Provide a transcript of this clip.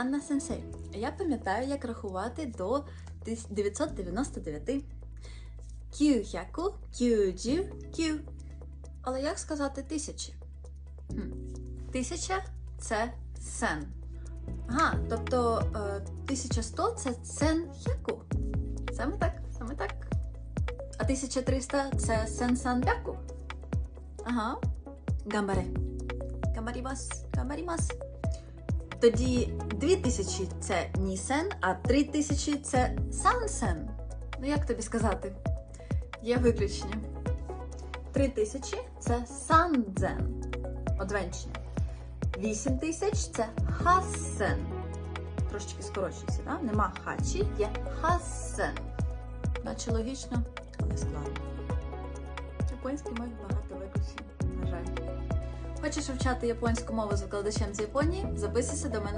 Анна Сенсей. Я пам'ятаю, як рахувати до 999. Кюхяку, кюджу, кю. Але як сказати тисячі? Хм. Тисяча це сен. Ага, тобто е, 1100 це сен хяку. Саме так, саме так. А 1300 це сен сан бяку. Ага. Гамбаре. Гамбарімас, гамбарімас. Тоді 2000 це нісен, а 3000 це сансен. Ну як тобі сказати? Є виключення. 3000 це сандзен. Одвенчення. 8000 це хассен. Трошечки скорочується, да? Нема хачі, є хассен. Наче логічно, але складно. В японській мові багато виключень, на жаль. Хочеш вивчати японську мову з викладачем з Японії? Записуйся до мене